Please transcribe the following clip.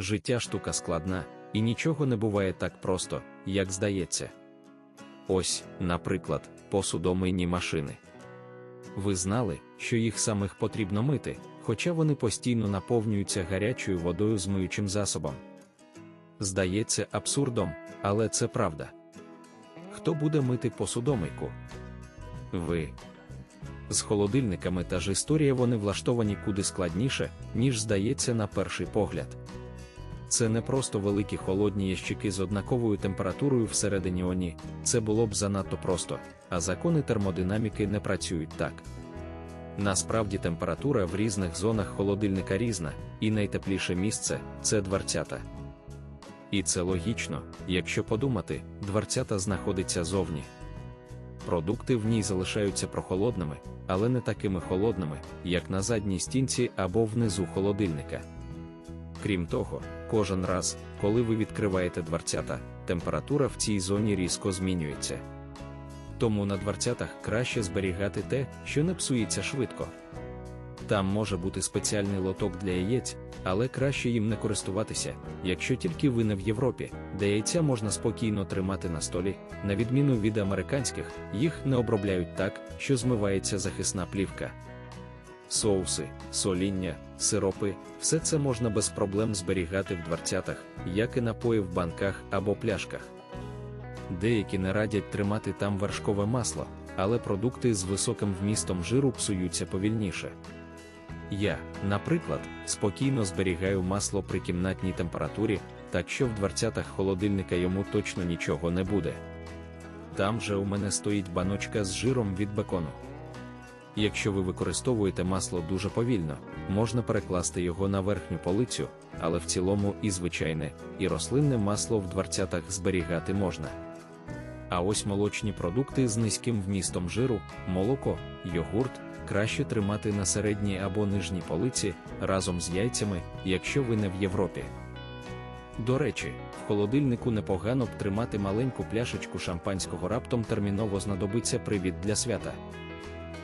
життя штука складна, і нічого не буває так просто, як здається. Ось, наприклад, посудомийні машини. Ви знали, що їх самих потрібно мити, хоча вони постійно наповнюються гарячою водою з миючим засобом. Здається абсурдом, але це правда. Хто буде мити посудомийку? Ви. З холодильниками та ж історія вони влаштовані куди складніше, ніж здається на перший погляд. Це не просто великі холодні ящики з однаковою температурою всередині оні, це було б занадто просто, а закони термодинаміки не працюють так. Насправді температура в різних зонах холодильника різна, і найтепліше місце це дверцята. І це логічно, якщо подумати, дверцята знаходиться зовні. Продукти в ній залишаються прохолодними, але не такими холодними, як на задній стінці або внизу холодильника. Крім того, кожен раз, коли ви відкриваєте дверцята, температура в цій зоні різко змінюється. Тому на дверцятах краще зберігати те, що не псується швидко. Там може бути спеціальний лоток для яєць, але краще їм не користуватися, якщо тільки ви не в Європі, де яйця можна спокійно тримати на столі, на відміну від американських, їх не обробляють так, що змивається захисна плівка. Соуси, соління, сиропи все це можна без проблем зберігати в дверцятах, як і напої в банках або пляшках. Деякі не радять тримати там вершкове масло, але продукти з високим вмістом жиру псуються повільніше. Я, наприклад, спокійно зберігаю масло при кімнатній температурі, так що в дверцятах холодильника йому точно нічого не буде. Там же у мене стоїть баночка з жиром від бекону. Якщо ви використовуєте масло дуже повільно, можна перекласти його на верхню полицю, але в цілому і звичайне, і рослинне масло в дверцятах зберігати можна. А ось молочні продукти з низьким вмістом жиру, молоко, йогурт краще тримати на середній або нижній полиці разом з яйцями, якщо ви не в Європі. До речі, в холодильнику непогано б тримати маленьку пляшечку шампанського раптом терміново знадобиться привід для свята.